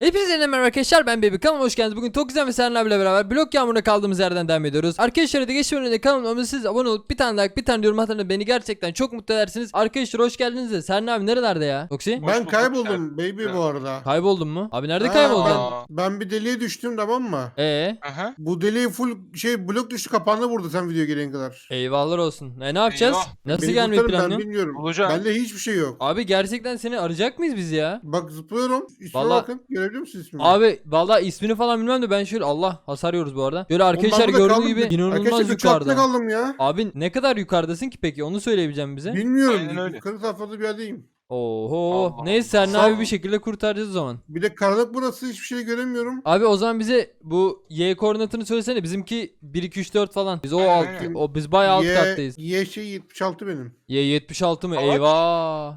Hepinize yeniden merhaba arkadaşlar ben Baby kanalıma hoş geldiniz. Bugün Tokizem ve Serhan abiyle beraber blok yağmuruna kaldığımız yerden devam ediyoruz. Arkadaşlar hadi geçmeden önce kanalıma siz abone olup bir tane like bir tane yorum atın beni gerçekten çok mutlu edersiniz. Arkadaşlar hoş geldiniz de Serhan abi nerelerde ya? Toksi? Ben bulduk kayboldum baby Evet. bu arada. Kayboldun mu? Abi nerede Ha, kayboldun? Aa. Ben bir deliğe düştüm tamam mı? Ee, Aha. Bu deliği full şey blok düştü kapandı vurdu sen video gelene kadar. eyvahlar olsun. E ne yapacağız? Eyvah. Nasıl Beni gelmeyi kurtarın, Ben planlıyorsun? bilmiyorum. Bulacağım. Bende hiçbir şey yok. Abi gerçekten seni arayacak mıyız biz ya? Bak zıplıyorum. Vallahi- bakın. Görebiliyor musun ismimi? Abi vallahi ismini falan bilmem de ben şöyle Allah hasar yiyoruz bu arada. Böyle arkadaşlar kaldım. gibi inanılmaz Arkadaşlar üç altında yukarıda. kaldım ya. Abi ne kadar yukarıdasın ki peki onu söyleyebileceğim bize. Bilmiyorum. Aynen öyle. Yukarı tarafta bir yerdeyim. Oho. Allah Neyse Serhan Allah. abi bir şekilde kurtaracağız o zaman. Bir de karanlık burası hiçbir şey göremiyorum. Abi o zaman bize bu Y koordinatını söylesene. Bizimki 1 2 3 4 falan. Biz o Aynen, alt aynen. o biz bayağı alt Y, kattayız. Y şey 76 benim. Y 76 mı? Salak. Eyvah.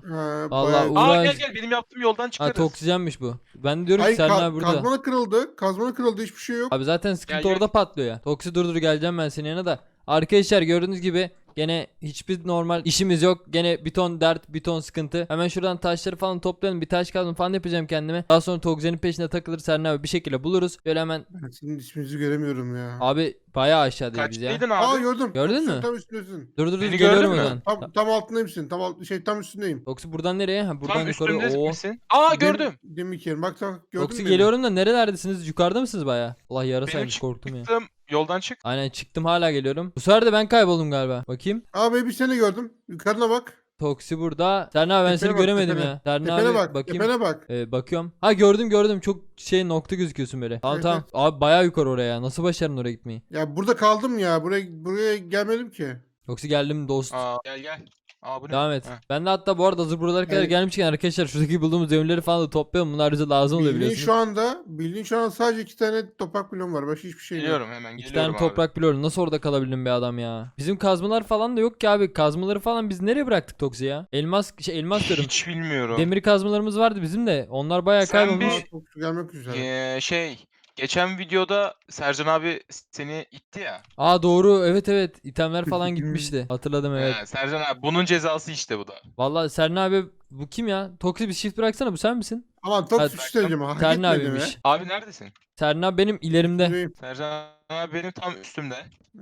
Ha, Vallahi bayağı- Aa Uğraş. gel gel benim yaptığım yoldan Ha çıkarız. toksijenmiş bu. Ben diyorum ki Hayır Serhan ka- abi burada. kazmanı kırıldı. Kazmanı kırıldı hiçbir şey yok. Abi zaten sıkıntı Gel, gel. orada patlıyor ya. Toksi dur dur geleceğim ben senin yanına da. Arkadaşlar gördüğünüz gibi gene hiçbir normal işimiz yok. Gene bir ton dert, bir ton sıkıntı. Hemen şuradan taşları falan toplayalım. Bir taş kazma falan yapacağım kendime. Daha sonra Tokzen'in peşine takılır Serhan abi bir şekilde buluruz. Böyle hemen Ben sizin isminizi göremiyorum ya. abi bayağı aşağıdayız biz ya. Kaçtaydın Aa abi? gördüm. Gördün mü? Tam üstündesin. Dur dur dur Beni geliyorum gördün o mü? Tam, tam altındaymışsın. Tam alt, şey tam üstündeyim. Toksi buradan nereye? Ha buradan Tam yukarı. üstümde Oo. misin? Aa gördüm. Dem- Demik yerim. Bak bak gördün Toksi mü? geliyorum da nerelerdesiniz? Yukarıda mısınız baya? Allah yarasaymış korktum ya. Çıktım. Yoldan çık. Aynen çıktım hala geliyorum. Bu sefer de ben kayboldum galiba. Bakayım. Abi bir seni gördüm. Yukarına bak. Toksi burada. Serna abi ben Tepene seni bak, göremedim tepene. ya. Serna Tepene abi bak. bakayım. Tepene bak. Ee, bakıyorum. Ha gördüm gördüm. Çok şey nokta gözüküyorsun böyle. Tamam Evet, tamam. Abi bayağı yukarı oraya. Nasıl başardın oraya gitmeyi? Ya burada kaldım ya. Buraya buraya gelmedim ki. Toksi geldim dost. Aa gel gel. Aa bu ne? Devam et. Heh. Ben de hatta bu arada hazır buralara kadar Evet. gelmişken arkadaşlar şuradaki bulduğumuz demirleri falan da toplayalım. Bunlar bize lazım oluyor Bildiğin biliyorsunuz. şu anda bildiğin şu an sadece iki tane toprak bloğum var. Başka hiçbir şey yok. Geliyorum hemen İki geliyorum tane toprak biliyorum. Nasıl orada kalabildim be adam ya? Bizim kazmalar falan da yok ki abi. Kazmaları falan biz nereye bıraktık Toksi ya? Elmas şey elmas abi. diyorum. Hiç bilmiyorum. Demir kazmalarımız vardı bizim de. Onlar bayağı Sen kaybolmuş. bir- çok su gelmek üzere. Ee, şey geçen videoda Sercan abi seni itti ya. Aa doğru. Evet evet. İtemler falan gitmişti. Hatırladım evet. He, Sercan abi bunun cezası işte bu da. Vallahi Serna abi bu kim ya? Toksi bir shift bıraksana bu sen misin? Aman çok Hadi suç söyleyeceğim. Hak etmedim abiymiş. Abi neredesin? Serna benim ilerimde. Sercan abi benim tam üstümde.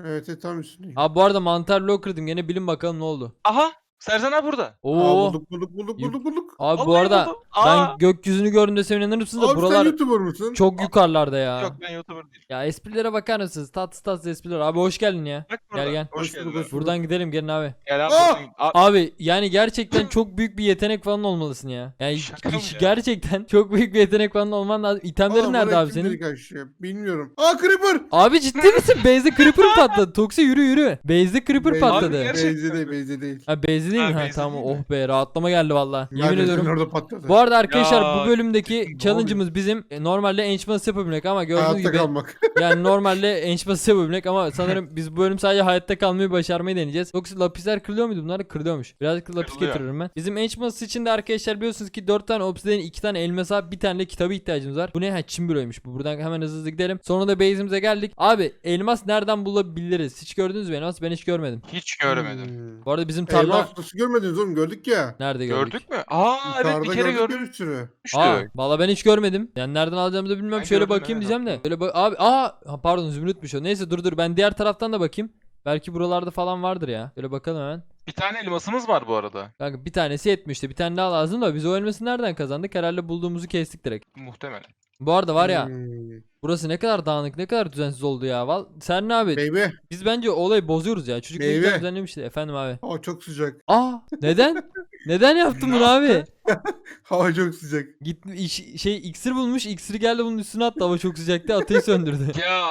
Evet evet tam üstündeyim. Abi bu arada mantar bloğu kırdım. Gene bilin bakalım ne oldu. Aha Sercan abi burada. Aa, Oo. bulduk bulduk bulduk bulduk bulduk. Abi bu Vallahi arada buldum. ben Aa! gökyüzünü gördüğümde sevinir misiniz de Abi sen buralar YouTuber mısın? çok yukarılarda ya. Yok ben YouTuber değilim. Ya esprilere bakar mısınız? Tatsız tatsız espriler. Abi hoş geldin ya. Bak Gel, burada. gel. Hoş Hoş geldin. bulduk, abi. Buradan gidelim gelin abi. Gel abi. Aa! buradan- Abi, Abi yani gerçekten çok büyük bir yetenek falan olmalısın ya. Yani Şaka mı iş- ya? gerçekten çok büyük bir yetenek falan olman lazım. İtemlerin Aa, nerede bana abi kim senin? dedi karşı? Bilmiyorum. Aa Creeper. Abi ciddi misin? Base'de creeper patladı. Toksi yürü yürü. Base'de creeper patladı. Abi gerçekten Beyze değil mi? Beyze değil. Ha base'de değil mi? Ha, tamam oh be rahatlama geldi valla. Yemin ediyorum. Orada patladı. Bu arada arkadaşlar Ya, bu bölümdeki ne challenge'ımız bizim e, normalde enchantment yapabilmek ama gördüğünüz Hayatta gibi kalmak. yani normalde enchantment yapabilmek ama sanırım biz bu bölüm sadece hayatta kalmayı başarmayı deneyeceğiz. Yoksa lapisler kırılıyor muydu bunlar? Kırılıyormuş. Birazcık lapis Kırılıyor. getiririm ben. Bizim enchantment için de arkadaşlar biliyorsunuz ki 4 tane obsidian, 2 tane elmasa, bir tane de kitaba ihtiyacımız var. Bu ne? Ha çim bloğuymuş bu. Buradan hemen hızlı hızlı gidelim. Sonra da base'imize geldik. Abi elmas nereden bulabiliriz? Hiç gördünüz mü elmas? Ben hiç görmedim. Hiç göremedim. Hmm. Bu arada bizim tarla Elmas nasıl görmediniz oğlum gördük ya. nerede gördük? Gördük mü? Aa evet Yukarıda bir kere gördük bir sürü. Aa, valla ben hiç görmedim. Yani nereden alacağımı da bilmiyorum. Ben Şöyle gördüm, bakayım evet, diyeceğim de. Şöyle bak abi aa ha, pardon zümrütmüş o. Neyse dur dur ben diğer taraftan da bakayım. Belki buralarda falan vardır ya. Şöyle bakalım hemen. Bir tane elmasımız var bu arada. Kanka bir tanesi yetmişti. Bir tane daha lazım da biz o elması nereden kazandık? Herhalde bulduğumuzu kestik direkt. Muhtemelen. Bu arada var ya Hmm. burası ne kadar dağınık ne kadar düzensiz oldu ya. Val Sen ne abi? Baby. Biz bence olayı bozuyoruz ya. Çocuk ne Meyve. güzel düzenlemişti. Efendim abi. Hava çok sıcak. Aa neden? neden yaptın bunu abi? Hava çok sıcak. Git iş- şey iksir bulmuş. İksiri geldi bunun üstüne attı. Hava çok sıcaktı. Ateşi söndürdü. Ya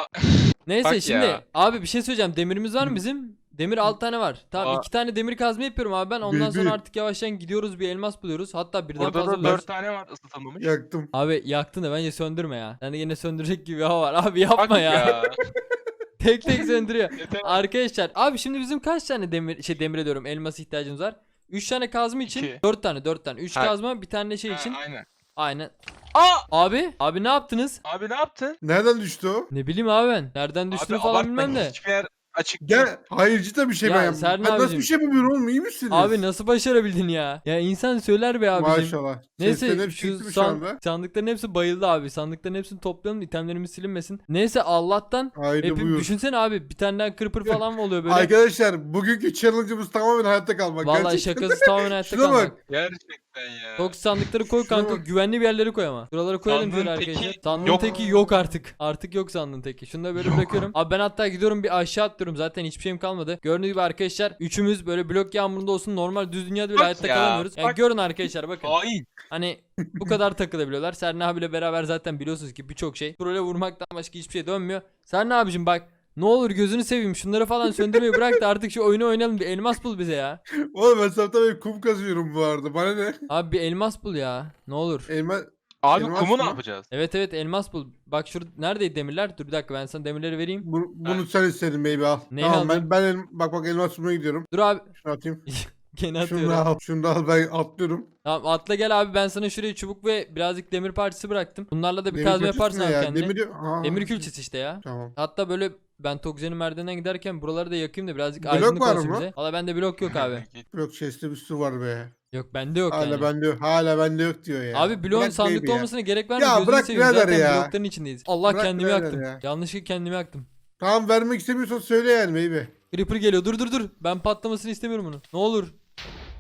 Neyse Bak şimdi ya. abi bir şey söyleyeceğim. Demirimiz var mı bizim? Demir 6 tane var. Tamam Aa. 2 tane demir kazma yapıyorum abi ben. Ondan Büyük, sonra artık yavaştan gidiyoruz bir elmas buluyoruz. Hatta birden burada fazla da buluyoruz. dört tane var ısıtılmamış. Yaktım. Abi yaktın da bence söndürme ya. Sen de yine söndürecek gibi bir hava var. Abi yapma Bak ya. tek tek söndürüyor. Yeter. Arkadaşlar abi şimdi bizim kaç tane demir şey demir diyorum elmas ihtiyacımız var? 3 tane kazma için İki. 4 tane 4 tane. 3 Ha. kazma bir tane şey Ha, için. aynen. Aynen. Aa! Abi abi ne yaptınız? Abi ne yaptın? Nereden düştü o? Ne bileyim abi ben. Nereden düştüğünü falan abartma, bilmem de. Hiçbir yer açık. Gel hayırcı da bir şey Ya ben. Serna Ben nasıl abicim. bir şey yapamıyorum oğlum iyi misiniz? Abi nasıl başarabildin ya? Ya insan söyler be abicim. Maşallah. Neyse Seslerim şu san- anda. sandıkların hepsi bayıldı abi. Sandıkların hepsini toplayalım itemlerimiz silinmesin. Neyse Allah'tan Haydi hepim buyur. düşünsene abi bir tane daha creeper falan mı oluyor böyle? Arkadaşlar bugünkü challenge'ımız tamamen hayatta kalmak. Vallahi Gerçekten. şakası tamamen hayatta Şuna kalmak. bak. Gerçekten ya. Çok sandıkları koy kanka güvenli bir yerlere koy ama. Şuralara koyalım Sandığın şöyle teki arkadaşlar. Sandığın yok. teki yok artık. Artık yok sandığın teki. Şunu da böyle Yok. bırakıyorum. Abi ben hatta gidiyorum bir aşağı atlıyorum zaten hiçbir şeyim kalmadı. Gördüğünüz gibi arkadaşlar üçümüz böyle blok yağmurunda olsun normal düz dünyada bile Bak hayatta ya, kalamıyoruz. Yani bak. görün arkadaşlar bakın. Hain. Hani bu kadar takılabiliyorlar. Serna abiyle beraber zaten biliyorsunuz ki birçok şey. Trole vurmaktan başka hiçbir şey dönmüyor. Serna abicim bak ne olur gözünü seveyim şunları falan söndürmeyi bırak da artık şu oyunu oynayalım bir elmas bul bize ya. Oğlum ben sabahtan beri kum kazıyorum bu arada. Bana ne? Abi bir elmas bul ya. Ne olur. Elma... Abi Elmas kumu ne mı? yapacağız? Evet evet elmas bul. Bak şurada neredeydi demirler? Dur bir dakika ben sana demirleri vereyim. Bu- bunu sen istedin baby al. Neyi tamam aldın? ben, ben el- bak bak elmas bulmaya gidiyorum. Dur abi. Şunu atayım. Gene Şunu atıyorum. da al. Şunu da al ben atlıyorum. Tamam atla gel abi ben sana şuraya çubuk ve birazcık demir parçası bıraktım. Bunlarla da bir Demir kazma külçesi yaparsın ne abi ya? kendine. Demir, Demir, külçesi işte ya. Tamam. Hatta böyle ben Tokzen'in merdivenden giderken buraları da yakayım da birazcık Blok aydınlık var olsun mı? bize. Valla bende blok yok abi. Blok chest'te bir sürü var be. Yok bende yok Hala yani. bende yok. Hala bende yok diyor ya. Abi bloğun Bırak sandıkta baby ya. olmasına gerek var mı? Ya Gözünü bırak seveyim. birader Zaten ya. blokların içindeyiz. Allah Bırak kendimi birader yaktım. ya. Yanlışlıkla kendimi yaktım. Tamam vermek istemiyorsan söyle yani baby. Creeper geliyor. Dur dur dur. Ben patlamasını istemiyorum bunu. Ne olur.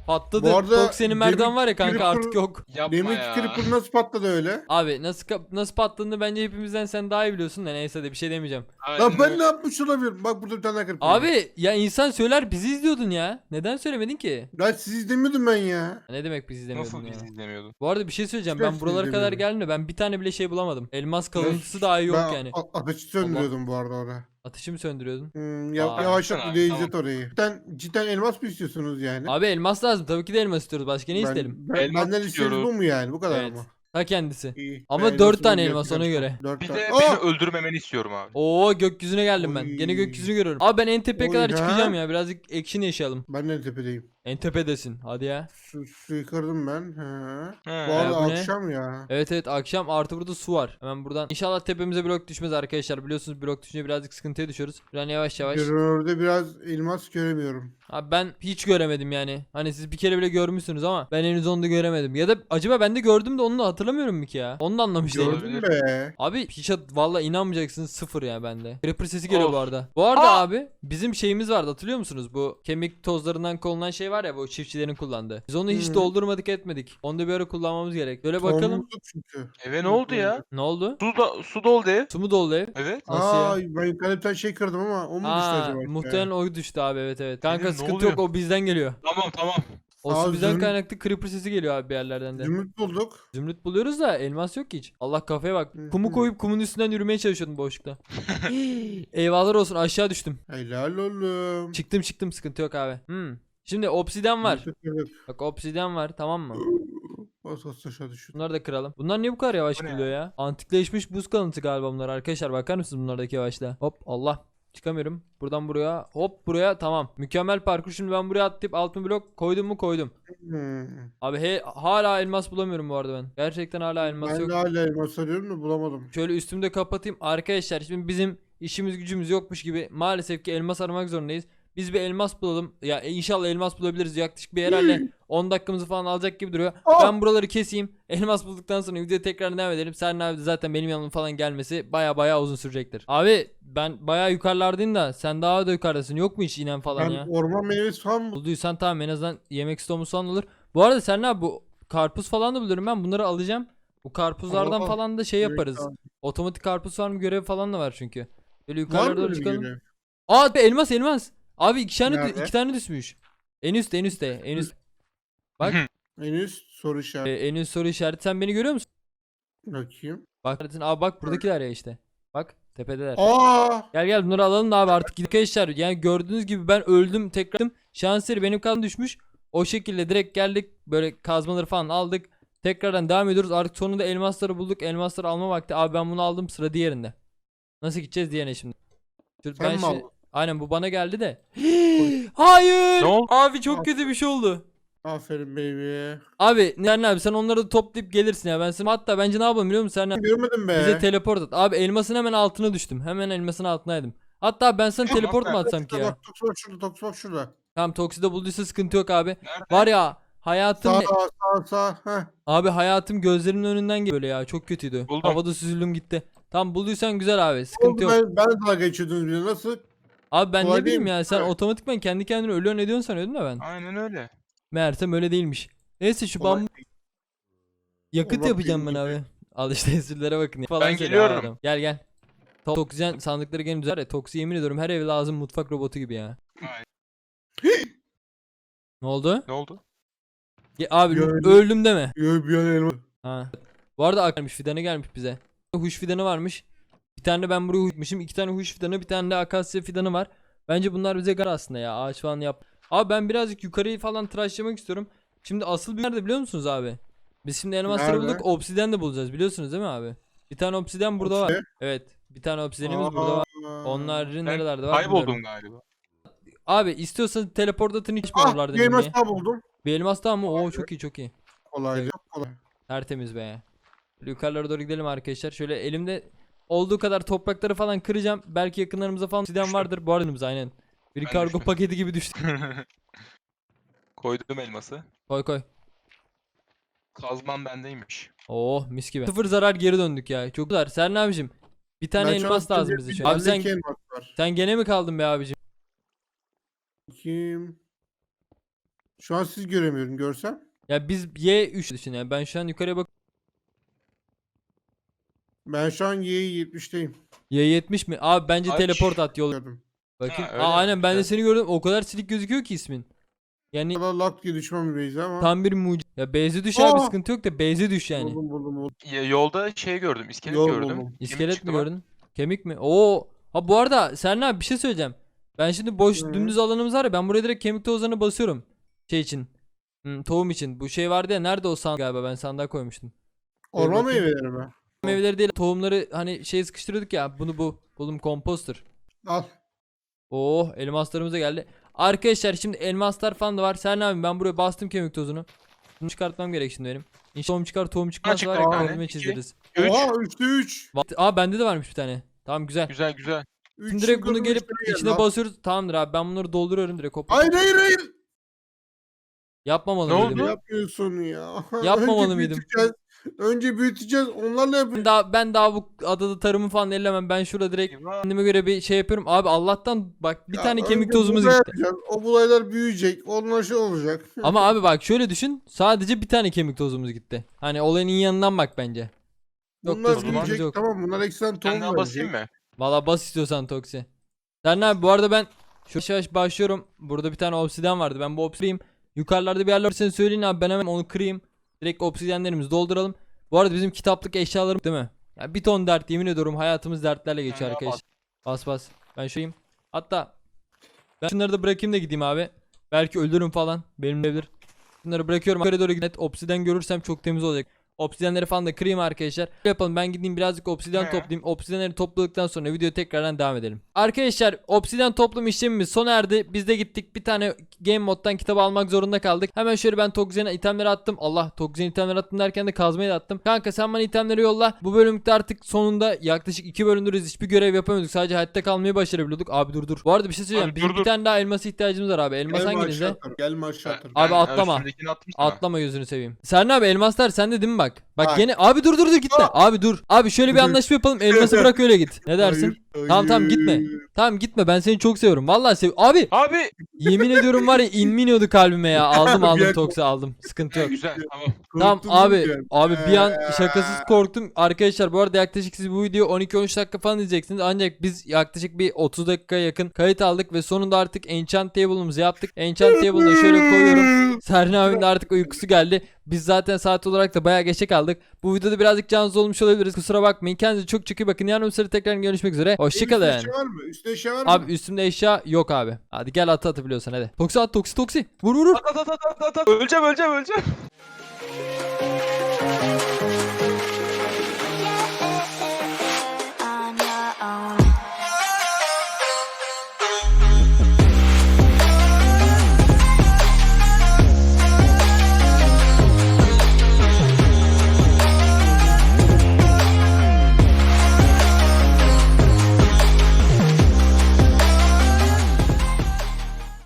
Patladı. Bu arada merdiven demir var ya kanka creeper- artık yok. Yapma Demek ya. creeper nasıl patladı öyle? Abi nasıl kap- nasıl patladığını bence hepimizden sen daha iyi biliyorsun da neyse de bir şey demeyeceğim. Aynen Lan ben öyle. ne yapmış olabilirim? Bak burada bir tane daha creeper var. Abi ya insan söyler bizi izliyordun ya. Neden söylemedin ki? Lan siz izlemiyordum ben ya. Ne demek bizi izlemiyordun Nasıl ya? bizi izlemiyordun? Bu arada bir şey söyleyeceğim. Hiç Ben buralara kadar izlemiyorum. geldim de ben bir tane bile şey bulamadım. Elmas kalıntısı daha yok ben yani. a- ateşi söndürüyordum bu arada orada. Ateşi mi söndürüyordun? Hmm, ya, Aa, yavaşlat tamam, de izlet orayı. Cidden, cidden elmas mı istiyorsunuz yani? Abi elmas lazım. Tabii ki de elmas istiyoruz. Başka ne Ben- isterim? Ben, Elmas benden istiyoruz. bu mu yani? Bu kadar Evet. mı? Ta kendisi. İyi. Ama Ben dört elmasımı tane bir elmas, ona göre. Dört Bir tane. de Aa! beni öldürmemeni istiyorum abi. Oo gökyüzüne geldim ben. Gene Oy. gökyüzünü görüyorum. Abi ben en tepeye Oy kadar ha. çıkacağım ya. Birazcık action yaşayalım. Ben de en tepedeyim. En tepedesin. Hadi ya. Su, kırdım ben. He. He. Bu arada bu ne? akşam ya. Evet evet akşam artı burada su var. Hemen buradan. İnşallah tepemize blok düşmez arkadaşlar. Biliyorsunuz blok düşünce birazcık sıkıntıya düşüyoruz. Buradan yavaş yavaş. Görünürde biraz elmas göremiyorum. Abi ben hiç göremedim yani. Hani siz bir kere bile görmüşsünüz ama ben henüz onu da göremedim. Ya da acaba ben de gördüm de onu da hatırlamıyorum mu ki ya? Onu da anlamış değilim. Gördüm. Gördün be. Abi hiç hat- valla inanmayacaksınız sıfır ya bende. Creeper sesi geliyor Of. bu arada. Bu arada Aa! abi bizim şeyimiz vardı hatırlıyor musunuz? Bu kemik tozlarından kolunan şey var ya bu çiftçilerin kullandığı. Biz onu hiç Hı. doldurmadık etmedik. Onu da bir ara kullanmamız gerek. Böyle bakalım. Sorumluluk çünkü. Eve ne oldu ya? Ne oldu? Su, da, su doldu ev. Su mu doldu ev? Evet. Nasıl ya? Aa ben yukarıdan şey kırdım ama o mu düştü Aa, acaba? muhtemelen o düştü abi evet evet. Kanka Dedim, ne sıkıntı oluyor? yok o bizden geliyor. Tamam tamam. O Aa, su bizden zümrüt- kaynaklı creeper sesi geliyor abi bir yerlerden de. Zümrüt bulduk. Zümrüt buluyoruz da elmas yok ki hiç. Allah kafaya bak. Hı Kumu hı. koyup kumun üstünden yürümeye çalışıyordum boşlukta. Eyvallah olsun aşağı düştüm. Helal oğlum. Çıktım çıktım sıkıntı yok abi. Hmm. Şimdi obsidyen var. Bak obsidyen var tamam mı? Bas bas aşağı düşün. Bunları da kıralım. Bunlar niye bu kadar yavaş kırılıyor ya? Antikleşmiş buz kalıntısı galiba bunlar arkadaşlar. Bakar mısınız bunlardaki yavaşlığa? Hop Allah. Çıkamıyorum. Buradan buraya. Hop buraya. Tamam. Mükemmel parkur. Şimdi ben buraya atlayıp altın blok koydum mu koydum. Hmm. Abi he, hala elmas bulamıyorum bu arada ben. Gerçekten hala elmas Ben yok. de hala elmas arıyorum da bulamadım. Şöyle üstümde kapatayım. Arkadaşlar şimdi bizim işimiz gücümüz yokmuş gibi maalesef ki elmas aramak zorundayız. Biz bir elmas bulalım. Ya e, inşallah elmas bulabiliriz. Yaklaşık bir herhalde 10 dakikamızı falan alacak gibi duruyor. Aa! Ben buraları keseyim. Elmas bulduktan sonra videoya tekrar devam edelim. Serna abi zaten benim yanıma falan gelmesi baya baya uzun sürecektir. Abi ben baya yukarılardayım da sen daha da yukarıdasın. Yok mu hiç inen falan Ben ya? orman meyvesi falan. Bulduysan tamam en azından yemek stoğumuz falan olur. Bu arada Serna abi bu karpuz falan da buluyorum ben. Bunları alacağım. Bu karpuzlardan Aa, falan da şey yaparız. Evet, Otomatik karpuz farmı görevi falan da var çünkü. Böyle bir çıkalım. Aa be, elmas elmas. Abi iki tane Nerede? iki tane düşmüş. En üstte en üstte en üst. Bak En üst soru e, işareti. en üst soru işareti sen beni görüyor musun? Bakayım. Bak abi bak buradakiler ya işte. Bak tepedeler. Aa! Gel gel bunları alalım da abi artık arkadaşlar. Yani gördüğünüz gibi ben öldüm tekrar. Eseri benim kan düşmüş. O şekilde direkt geldik böyle kazmaları falan aldık. Tekrardan devam ediyoruz. Artık sonunda elmasları bulduk. Elmasları alma vakti. Abi ben bunu aldım sıra diğerinde. Nasıl gideceğiz diğerine şimdi? Dur, Sen mi şimdi- aldın? Aynen bu bana geldi de. Hayır. Ne oldu? Abi çok kötü bir şey oldu. Aferin baby. Abi Nermin abi sen onları da toplayıp gelirsin ya. Ben sana hatta bence ne yapalım biliyor musun? Sen Görmedim be. bize teleport at. Abi elmasın hemen altına düştüm. Hemen elmasın altındaydım. Hatta ben sana teleport mu atsam ki ya? Bak Toks bak şurada Toks bak şurada. Tamam Toksi'de bulduysa sıkıntı yok abi. Nerede? Var ya hayatım Sağ sağ sağ. Heh. abi hayatım gözlerimin önünden geliyor böyle ya çok kötüydü. Buldum. Havada süzüldüm gitti. Tamam bulduysan güzel abi sıkıntı yok. Ben, ben de dalga geçiyordunuz bir de. Nasıl? Abi ben kolay ne bileyim değil mi? ya sen Evet. otomatikman kendi kendine ölüyorsun ediyorsun sanıyordum da ben. Aynen öyle. Meğersem öyle değilmiş. Neyse şu Kolay bambu yakıt Olmak yapacağım ben abi. Al işte esirlere bakın ya. Falan Ben söylüyor geliyorum. adam. Gel gel. To- Toksijen sandıkları gene düzer ya. Toksi yemin ediyorum her ev lazım mutfak robotu gibi ya. Aynen. ne oldu? Ne oldu? Ya, abi Gördüm. öldüm deme. Yo, bir yana elma. Ha. Bu arada akarmış fidanı gelmiş bize. Huş fidanı varmış. Bir tane ben buraya huşmuşum. iki tane huş fidanı bir tane de akasya fidanı var. Bence bunlar bize gar aslında ya. Ağaç falan yap. Abi ben birazcık yukarıyı falan tıraşlamak istiyorum. Şimdi asıl bir nerede biliyor musunuz abi? Biz şimdi elmasları Nerede? bulduk. Obsidyen de bulacağız biliyorsunuz değil mi abi? Bir tane obsidyen burada var. Evet. Bir tane obsidyenimiz burada var. Onların Ben nerelerde var bilmiyorum. Kayboldum galiba. Abi istiyorsanız teleport atın hiç mi Ah oralarda bir elmas daha buldum. Bir elmas daha mı? Oo çok iyi çok iyi. Kolay çok kolay. Tertemiz be. Yukarılara doğru gidelim arkadaşlar. Şöyle elimde olduğu kadar toprakları falan kıracağım. Belki yakınlarımıza falan obsidyen vardır. Bu arada önümüze aynen. Bir Ben kargo düştüm. paketi gibi düştü. Koydum elması. Koy koy. Kazmam bendeymiş. Oh mis gibi. Sıfır zarar geri döndük ya. Çok güzel. Sen ne abicim? Bir tane elmas lazım bize şu an. Abi sen, iki elmas var. sen gene mi kaldın be abicim? Kim? Şu an siz göremiyorum görsem. Ya biz Y3 düşün ya. Ben şu an yukarıya bak. Ben şu an Y 70'teyim. Y70 mi? Abi bence Aç. teleport at yol. Gördüm. Bakayım. Ha, öyle Aa, mi? aynen ben de seni gördüm. O kadar silik gözüküyor ki ismin. Yani Kadar lak diye düşmem Beyza ama. tam bir mucize. Ya Beyze düş abi Aa! sıkıntı yok da Beyze düş yani. Buldum buldum buldum. Ya, yolda şey gördüm. iskelet Yol gördüm. buldum. Kemik İskelet çıktı mi bak. gördün? Kemik mi? Oo. Ha bu arada Serna abi bir şey söyleyeceğim. Ben şimdi boş Hı. dümdüz alanımız var ya ben buraya direkt kemik tozlarına basıyorum. Şey için. Hmm, tohum için. Bu şey vardı ya nerede o sandık galiba ben sandığa koymuştum. Orman bakayım. meyveleri mi? Meyveleri değil tohumları hani şey sıkıştırıyorduk ya bunu bu. Buldum komposter. Al. Oh elmaslarımız da geldi. Arkadaşlar şimdi elmaslar falan da var. Serna abi ben buraya bastım kemik tozunu. Bunu çıkartmam gerek şimdi benim. İnşallah tohum çıkar tohum çıkmaz çıktı var bir ya tane, kendime iki. çizeriz. 3. Oha 3'te 3. Bak- Aa bende de varmış bir tane. Tamam güzel. Güzel güzel. Şimdi direkt bunu gelip içine basıyoruz. Tamamdır abi ben bunları dolduruyorum direkt. Hop. Hayır hayır hayır. Yapmamalı Ne mıydım? oldu? Ne yapıyorsun ya? Yapmamalı mıydım? Önce büyüteceğiz. Onlarla Ben yapıyoruz. daha, ben daha bu adada tarımı falan ellemem. Ben şurada direkt Eyvah. kendime göre bir şey yapıyorum. Abi Allah'tan bak bir Ya tane kemik önce tozumuz buğday gitti. yapacağız. O bulaylar büyüyecek. Onlar şey olacak. Ama abi bak şöyle düşün. Sadece bir tane kemik tozumuz gitti. Hani olayın iyi yanından bak bence. Yok bunlar sıkıntımız büyüyecek. yok. Tamam bunlar eksen Ben tohum daha basayım verecek. mı? Valla bas istiyorsan Toksi. Sen abi bu arada ben şu yavaş yavaş başlıyorum. Burada bir tane obsidyen vardı. Ben bu obsidyen'i yukarılarda bir yerler sen söyleyin abi ben hemen onu kırayım. Direkt obsidyenlerimizi dolduralım. Bu arada bizim kitaplık eşyalarım değil mi? Ya bir ton dert yemin ediyorum hayatımız dertlerle geçiyor arkadaşlar. Bas bas. Ben şuyum. Hatta ben şunları da bırakayım da gideyim abi. Belki ölürüm falan. Benim de bilir. Bunları bırakıyorum. Yukarı doğru gidip obsidyen görürsem çok temiz olacak. Obsidyenleri falan da kırayım arkadaşlar. Yapalım ben gideyim birazcık obsidyen He. toplayayım. Obsidyenleri topladıktan sonra videoya tekrardan devam edelim. Arkadaşlar obsidyen toplum işlemimiz sona erdi. Biz de gittik bir tane game moddan kitabı almak zorunda kaldık. Hemen şöyle ben Tokzen'e itemleri attım. Allah Tokzen'e itemleri attım derken de kazmayı da attım. Kanka sen bana itemleri yolla. Bu bölümde artık sonunda yaklaşık 2 bölümdür hiçbir görev yapamıyorduk. Sadece hayatta kalmayı başarabiliyorduk. Abi dur dur. Bu arada bir şey söyleyeceğim. Abi Bizim dur, bir dur. tane daha elması ihtiyacımız var abi. Elmas Gelme hanginizde? Gelme aşağı. Abi Ben atlama. üstündekini attım sana. Atlama gözünü seveyim. Serna abi elmaslar sende değil mi bak? Bak Bak. gene abi dur dur dur gitme. Abi dur. Abi şöyle bir anlaşma yapalım. Elması bırak öyle git. Ne dersin? Hayır, Tamam, tamam, gitme. Tamam gitme ben seni çok seviyorum. Vallahi sev. Abi Abi. yemin ediyorum var ya inminiyordu kalbime ya. Aldım aldım Toks'u aldım. Sıkıntı yok. Güzel tamam. Tamam Korktum abi yani. abi bir an şakasız korktum. Arkadaşlar bu arada yaklaşık siz bu videoyu 12-13 dakika falan izleyeceksiniz. Ancak biz yaklaşık bir 30 dakika yakın kayıt aldık ve sonunda artık enchant table'ımızı yaptık. Enchant table'ını da şöyle koyuyorum. Serna abinin de artık uykusu geldi. Biz zaten saat olarak da bayağı geçe kaldık. Bu videoda birazcık cansız olmuş olabiliriz. Kusura bakmayın. Kendinize çok çok iyi bakın. Yarın bir tekrar görüşmek üzere. Hoşçakalın. Var mı? Üstte eşya var mı? Abi üstümde eşya yok abi. Hadi gel atı atabiliyorsan hadi. Toksi at toksi toksi. Vur vur vur. At at at at at at. Öleceğim öleceğim öleceğim.